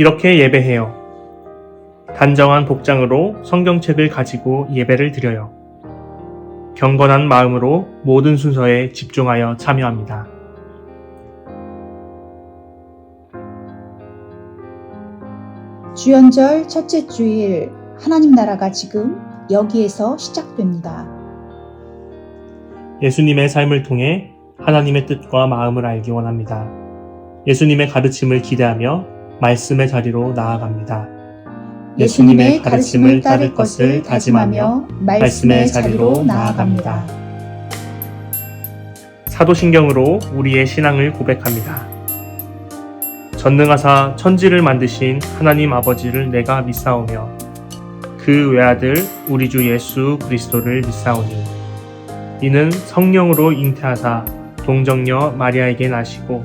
이렇게 예배해요. 단정한 복장으로 성경책을 가지고 예배를 드려요. 경건한 마음으로 모든 순서에 집중하여 참여합니다. 주연절 첫째 주일 하나님 나라가 지금 여기에서 시작됩니다. 예수님의 삶을 통해 하나님의 뜻과 마음을 알기 원합니다. 예수님의 가르침을 기대하며 말씀의 자리로 나아갑니다. 예수님의 가르침을 따를 것을 다짐하며 말씀의 자리로 나아갑니다. 사도신경으로 우리의 신앙을 고백합니다. 전능하사 천지를 만드신 하나님 아버지를 내가 믿사오며 그 외아들 우리 주 예수 그리스도를 믿사오니 이는 성령으로 잉태하사 동정녀 마리아에게 나시고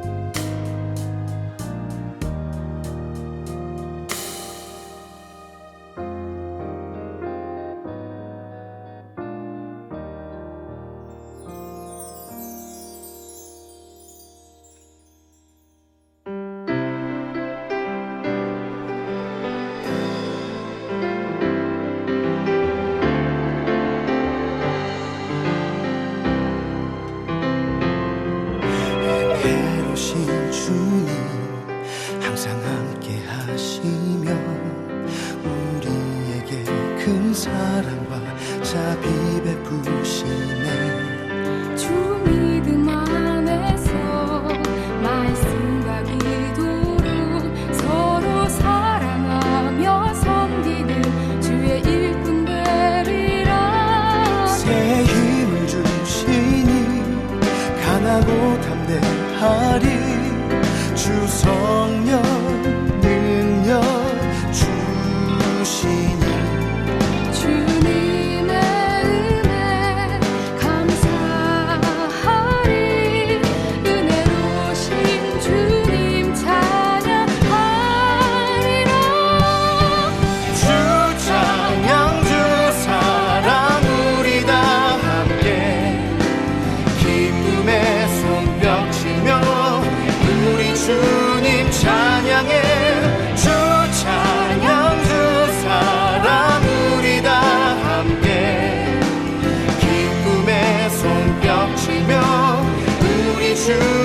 사랑과 자비 베푸시네. 주 믿음 안에서 말씀과 기도로 서로 사랑하며 섬기는 주의 일꾼 되리라. 새 힘을 주시니 강하고 담대하리. 주성 우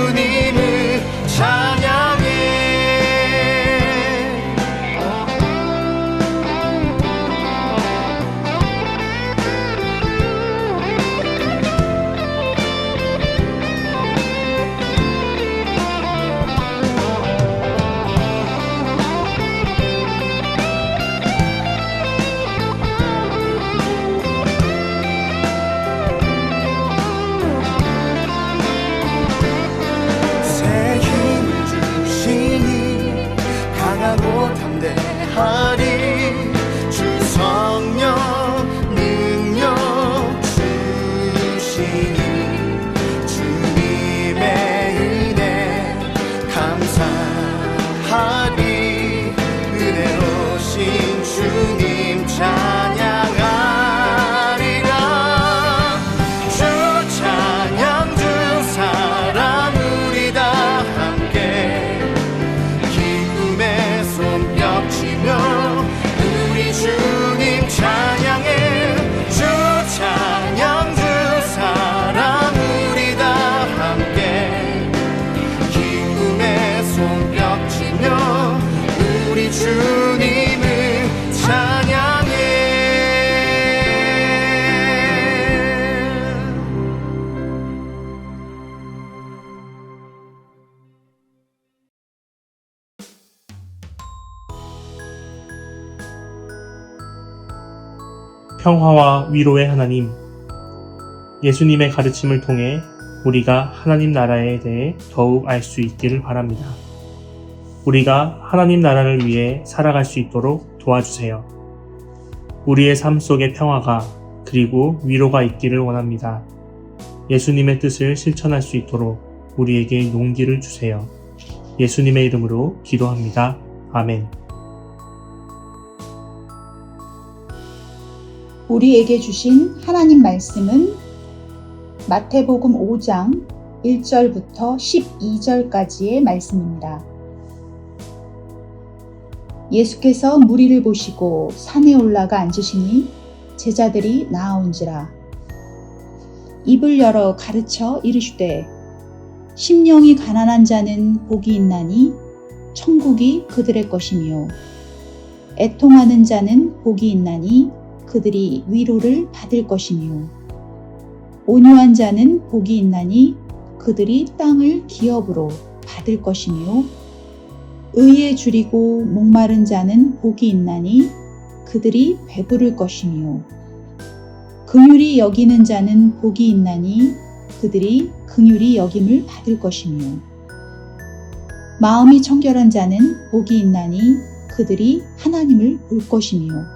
평화와 위로의 하나님, 예수님의 가르침을 통해 우리가 하나님 나라에 대해 더욱 알 수 있기를 바랍니다. 우리가 하나님 나라를 위해 살아갈 수 있도록 도와주세요. 우리의 삶 속에 평화가 그리고 위로가 있기를 원합니다. 예수님의 뜻을 실천할 수 있도록 우리에게 용기를 주세요. 예수님의 이름으로 기도합니다. 아멘. 우리에게 주신 하나님 말씀은 마태복음 5장 1절부터 12절까지의 말씀입니다. 예수께서 무리를 보시고 산에 올라가 앉으시니 제자들이 나아온지라 입을 열어 가르쳐 이르시되 심령이 가난한 자는 복이 있나니 천국이 그들의 것이며 애통하는 자는 복이 있나니 그들이 위로를 받을 것이며 온유한 자는 복이 있나니 그들이 땅을 기업으로 받을 것이며 의에 줄이고 목마른 자는 복이 있나니 그들이 배부를 것이며 긍휼히 여기는 자는 복이 있나니 그들이 긍휼히 여김을 받을 것이며 마음이 청결한 자는 복이 있나니 그들이 하나님을 볼 것이며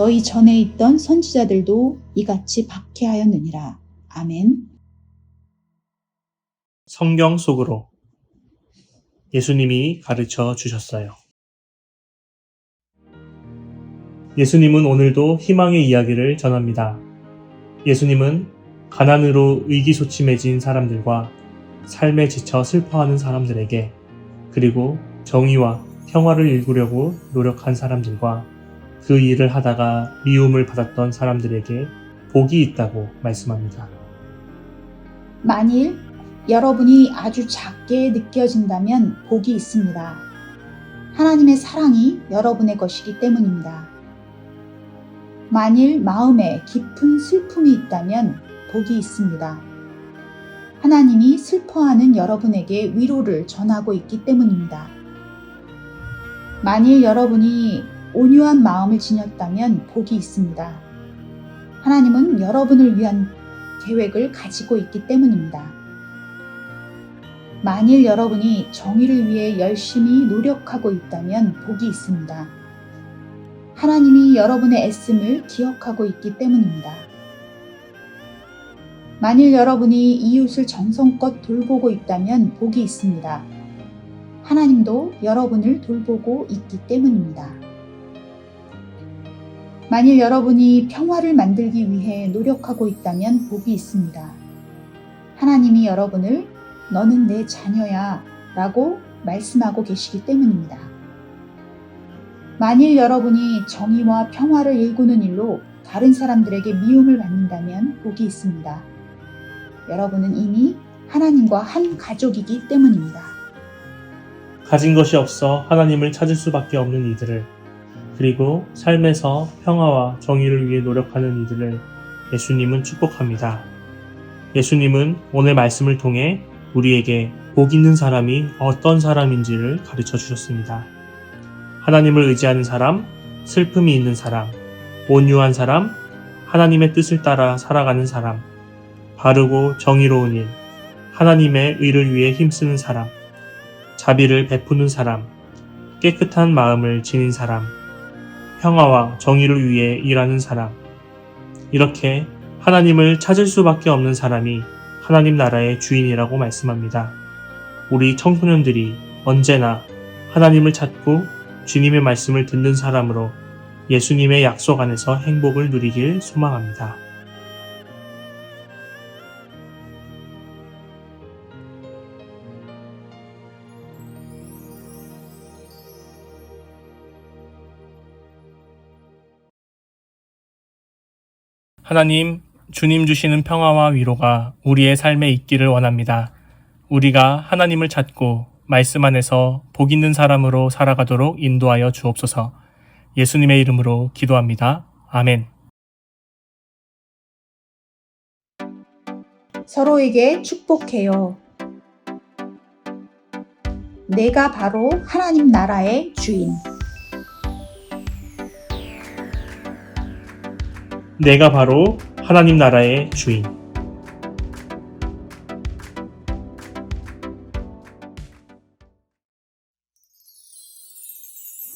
너희 전에 있던 선지자들도 이같이 박해하였느니라. 아멘. 성경 속으로 예수님이 가르쳐 주셨어요. 예수님은 오늘도 희망의 이야기를 전합니다. 예수님은 가난으로 의기소침해진 사람들과 삶에 지쳐 슬퍼하는 사람들에게 그리고 정의와 평화를 일구려고 노력한 사람들과 그 일을 하다가 미움을 받았던 사람들에게 복이 있다고 말씀합니다. 만일 여러분이 아주 작게 느껴진다면 복이 있습니다. 하나님의 사랑이 여러분의 것이기 때문입니다. 만일 마음에 깊은 슬픔이 있다면 복이 있습니다. 하나님이 슬퍼하는 여러분에게 위로를 전하고 있기 때문입니다. 만일 여러분이 온유한 마음을 지녔다면 복이 있습니다. 하나님은 여러분을 위한 계획을 가지고 있기 때문입니다. 만일 여러분이 정의를 위해 열심히 노력하고 있다면 복이 있습니다. 하나님이 여러분의 애씀을 기억하고 있기 때문입니다. 만일 여러분이 이웃을 정성껏 돌보고 있다면 복이 있습니다. 하나님도 여러분을 돌보고 있기 때문입니다. 만일 여러분이 평화를 만들기 위해 노력하고 있다면 복이 있습니다. 하나님이 여러분을 너는 내 자녀야 라고 말씀하고 계시기 때문입니다. 만일 여러분이 정의와 평화를 일구는 일로 다른 사람들에게 미움을 받는다면 복이 있습니다. 여러분은 이미 하나님과 한 가족이기 때문입니다. 가진 것이 없어 하나님을 찾을 수밖에 없는 이들을 그리고 삶에서 평화와 정의를 위해 노력하는 이들을 예수님은 축복합니다. 예수님은 오늘 말씀을 통해 우리에게 복 있는 사람이 어떤 사람인지를 가르쳐 주셨습니다. 하나님을 의지하는 사람, 슬픔이 있는 사람, 온유한 사람, 하나님의 뜻을 따라 살아가는 사람, 바르고 정의로운 일, 하나님의 의를 위해 힘쓰는 사람, 자비를 베푸는 사람, 깨끗한 마음을 지닌 사람, 평화와 정의를 위해 일하는 사람. 이렇게 하나님을 찾을 수밖에 없는 사람이 하나님 나라의 주인이라고 말씀합니다. 우리 청소년들이 언제나 하나님을 찾고 주님의 말씀을 듣는 사람으로 예수님의 약속 안에서 행복을 누리길 소망합니다. 하나님, 주님 주시는 평화와 위로가 우리의 삶에 있기를 원합니다. 우리가 하나님을 찾고 말씀 안에서 복 있는 사람으로 살아가도록 인도하여 주옵소서. 예수님의 이름으로 기도합니다. 아멘. 서로에게 축복해요. 내가 바로 하나님 나라의 주인. 내가 바로 하나님 나라의 주인.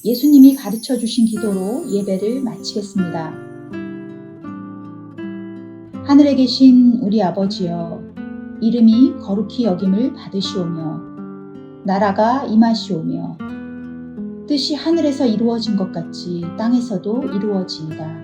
예수님이 가르쳐 주신 기도로 예배를 마치겠습니다. 하늘에 계신 우리 아버지여, 이름이 거룩히 여김을 받으시오며, 나라가 임하시오며, 뜻이 하늘에서 이루어진 것 같이 땅에서도 이루어지이다.